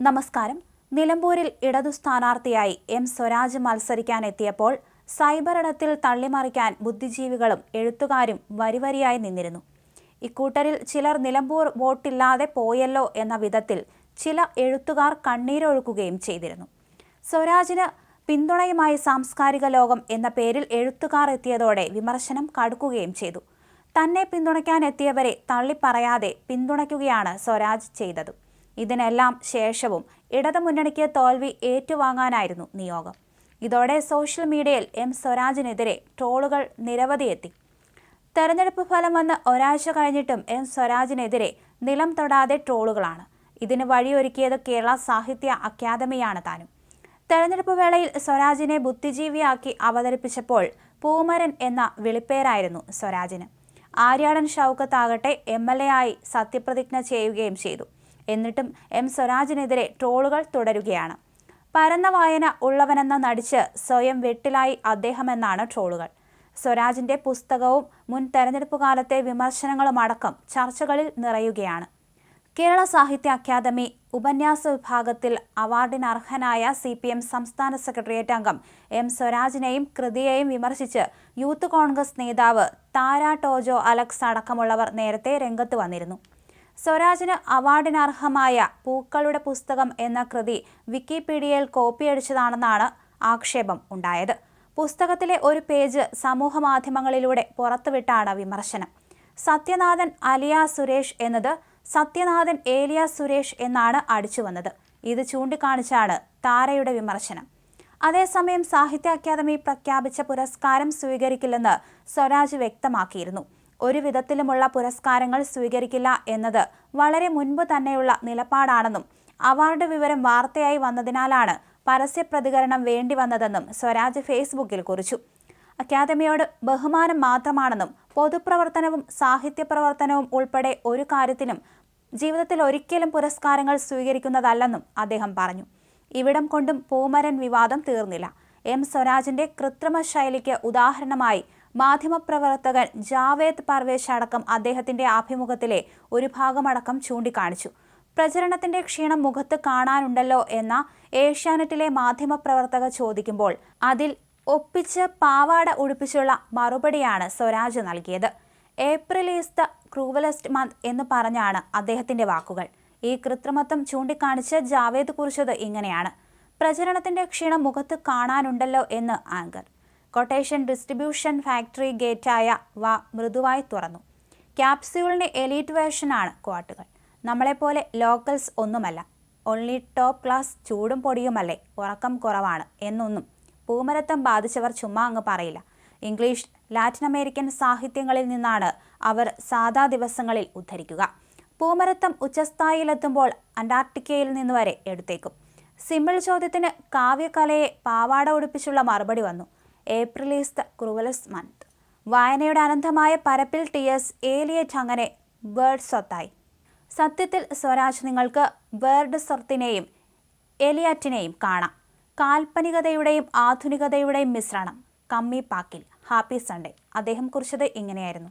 നമസ്കാരം. നിലമ്പൂരിൽ ഇടതു സ്ഥാനാർത്ഥിയായി എം സ്വരാജ് മത്സരിക്കാനെത്തിയപ്പോൾ സൈബർ ഇടത്തിൽ തള്ളിമറിക്കാൻ ബുദ്ധിജീവികളും എഴുത്തുകാരും വരിവരിയായി നിന്നിരുന്നു. ഇക്കൂട്ടരിൽ ചിലർ നിലമ്പൂർ വോട്ടില്ലാതെ പോയല്ലോ എന്ന വിധത്തിൽ ചില എഴുത്തുകാർ കണ്ണീരൊഴുക്കുകയും ചെയ്തിരുന്നു. സ്വരാജിന് പിന്തുണയുമായി സാംസ്കാരിക ലോകം എന്ന പേരിൽ എഴുത്തുകാർ എത്തിയതോടെ വിമർശനം കടുക്കുകയും ചെയ്തു. തന്നെ പിന്തുണയ്ക്കാൻ എത്തിയവരെ തള്ളിപ്പറയാതെ പിന്തുണയ്ക്കുകയാണ് സ്വരാജ് ചെയ്തത്. ഇതിനെല്ലാം ശേഷവും ഇടതുമുന്നണിക്ക് തോൽവി ഏറ്റുവാങ്ങാനായിരുന്നു നിയോഗം. ഇതോടെ സോഷ്യൽ മീഡിയയിൽ എം സ്വരാജിനെതിരെ ട്രോളുകൾ നിരവധി എത്തി. തെരഞ്ഞെടുപ്പ് ഫലം വന്ന് ഒരാഴ്ച കഴിഞ്ഞിട്ടും എം സ്വരാജിനെതിരെ നിലം തൊടാതെ ട്രോളുകളാണ്. ഇതിന് വഴിയൊരുക്കിയത് കേരള സാഹിത്യ അക്കാദമിയാണ് താനും. തെരഞ്ഞെടുപ്പ് വേളയിൽ സ്വരാജിനെ ബുദ്ധിജീവിയാക്കി അവതരിപ്പിച്ചപ്പോൾ പൂമരൻ എന്ന വിളിപ്പേരായിരുന്നു സ്വരാജിന്. ആര്യാടൻ ഷൗക്കത്താകട്ടെ എം എൽ എ ആയി സത്യപ്രതിജ്ഞ ചെയ്യുകയും ചെയ്തു. എന്നിട്ടും എം സ്വരാജിനെതിരെ ട്രോളുകൾ തുടരുകയാണ്. പരന്ന വായന ഉള്ളവനെന്ന നടിച്ച് സ്വയം വെട്ടിലായി അദ്ദേഹമെന്നാണ് ട്രോളുകൾ. സ്വരാജിന്റെ പുസ്തകവും മുൻ തെരഞ്ഞെടുപ്പ് കാലത്തെ വിമർശനങ്ങളുമടക്കം ചർച്ചകളിൽ നിറയുകയാണ്. കേരള സാഹിത്യ അക്കാദമി ഉപന്യാസ വിഭാഗത്തിൽ അവാർഡിന് അർഹനായ സി പി എം സംസ്ഥാന സെക്രട്ടേറിയറ്റ് അംഗം എം സ്വരാജിനെയും കൃതിയെയും വിമർശിച്ച് യൂത്ത് കോൺഗ്രസ് നേതാവ് താര ടോജോ അലക്സ് അടക്കമുള്ളവർ നേരത്തെ രംഗത്ത് വന്നിരുന്നു. സ്വരാജിന് അവാർഡിനർഹമായ പൂക്കളുടെ പുസ്തകം എന്ന കൃതി വിക്കിപീഡിയയിൽ കോപ്പിയടിച്ചതാണെന്നാണ് ആക്ഷേപം ഉണ്ടായത്. പുസ്തകത്തിലെ ഒരു പേജ് സമൂഹ മാധ്യമങ്ങളിലൂടെ പുറത്തുവിട്ടാണ് വിമർശനം. സത്യനാഥൻ അലിയ സുരേഷ് എന്നത് സത്യനാഥൻ ഏലിയ സുരേഷ് എന്നാണ് അടിച്ചു വന്നത് ഇത് ചൂണ്ടിക്കാണിച്ചാണ് താരയുടെ വിമർശനം. അതേസമയം സാഹിത്യ അക്കാദമി പ്രഖ്യാപിച്ച പുരസ്കാരം സ്വീകരിക്കില്ലെന്ന് സ്വരാജ് വ്യക്തമാക്കിയിരുന്നു. ഒരു വിധത്തിലുമുള്ള പുരസ്കാരങ്ങൾ സ്വീകരിക്കില്ല എന്നത് വളരെ മുൻപ് തന്നെയുള്ള നിലപാടാണെന്നും അവാർഡ് വിവരം വാർത്തയായി വന്നതിനാലാണ് പരസ്യ പ്രതികരണം വേണ്ടി വന്നതെന്നും സ്വരാജ് ഫേസ്ബുക്കിൽ കുറിച്ചു. അക്കാദമിയോട് ബഹുമാനം മാത്രമാണെന്നും പൊതുപ്രവർത്തനവും സാഹിത്യ പ്രവർത്തനവും ഉൾപ്പെടെ ഒരു കാര്യത്തിലും ജീവിതത്തിൽ ഒരിക്കലും പുരസ്കാരങ്ങൾ സ്വീകരിക്കുന്നതല്ലെന്നും അദ്ദേഹം പറഞ്ഞു. ഇവിടം കൊണ്ടും പൂമരൻ വിവാദം തീർന്നില്ല. എം സ്വരാജിന്റെ കൃത്രിമ ശൈലിക്ക് ഉദാഹരണമായി മാധ്യമപ്രവർത്തകൻ ജാവേദ് പർവേശ് അടക്കം അദ്ദേഹത്തിന്റെ ആഭിമുഖത്തിലെ ഒരു ഭാഗമടക്കം ചൂണ്ടിക്കാണിച്ചു. പ്രചരണത്തിന്റെ ക്ഷീണം മുഖത്ത് കാണാനുണ്ടല്ലോ എന്ന ഏഷ്യാനെറ്റിലെ മാധ്യമപ്രവർത്തക ചോദിക്കുമ്പോൾ അതിൽ ഒപ്പിച്ച് പാവാട ഉടുപ്പിച്ചുള്ള മറുപടിയാണ് സ്വരാജ് നൽകിയത്. April is the cruellest month എന്ന് പറഞ്ഞാണ് അദ്ദേഹത്തിന്റെ വാക്കുകൾ. ഈ കൃത്രിമത്വം ചൂണ്ടിക്കാണിച്ച് ജാവേദ് കുറിച്ചത് ഇങ്ങനെയാണ്. പ്രചരണത്തിന്റെ ക്ഷീണം മുഖത്ത് കാണാനുണ്ടല്ലോ എന്ന് ആങ്കർ. കൊട്ടേഷൻ ഡിസ്ട്രിബ്യൂഷൻ ഫാക്ടറി ഗേറ്റായ വ മൃദുവായി തുറന്നു. ക്യാപ്സ്യൂളിന്റെ എലീറ്റ് വേർഷനാണ് ക്വാട്ടുകൾ നമ്മളെപ്പോലെ ലോക്കൽസ് ഒന്നുമല്ല. ഓൺലി ടോപ്പ് ക്ലാസ് ചൂടും പൊടിയുമല്ലേ? ഉറക്കം കുറവാണ് എന്നൊന്നും പൂമരത്തം ബാധിച്ചവർ ചുമ്മാ അങ്ങ് പറയില്ല. ഇംഗ്ലീഷ് ലാറ്റിൻ അമേരിക്കൻ സാഹിത്യങ്ങളിൽ നിന്നാണ് അവർ സാധാ ദിവസങ്ങളിൽ ഉദ്ധരിക്കുക. പൂമരത്തം ഉച്ചസ്ഥായിലെത്തുമ്പോൾ അന്റാർട്ടിക്കയിൽ നിന്ന് വരെ എടുത്തേക്കും. സിമ്പിൾ ചോദ്യത്തിന് കാവ്യകലയെ പാവാട ഉടുപ്പിച്ചുള്ള മറുപടി വന്നു. April is the cruellest month. വായനയുടെ അനന്തമായ പരപ്പിൽ ടി എസ് ഏലിയറ്റ് അങ്ങനെ വേർഡ് സ്വത്തായി. സത്യത്തിൽ സ്വരാജ് നിങ്ങൾക്ക് വേർഡ് സ്വത്തിനെയും എലിയറ്റിനെയും കാണാം. കാൽപ്പനികതയുടെയും ആധുനികതയുടെയും മിശ്രണം കമ്മി പാക്കിൽ. Happy Sunday. അദ്ദേഹം കുറിച്ചത് ഇങ്ങനെയായിരുന്നു.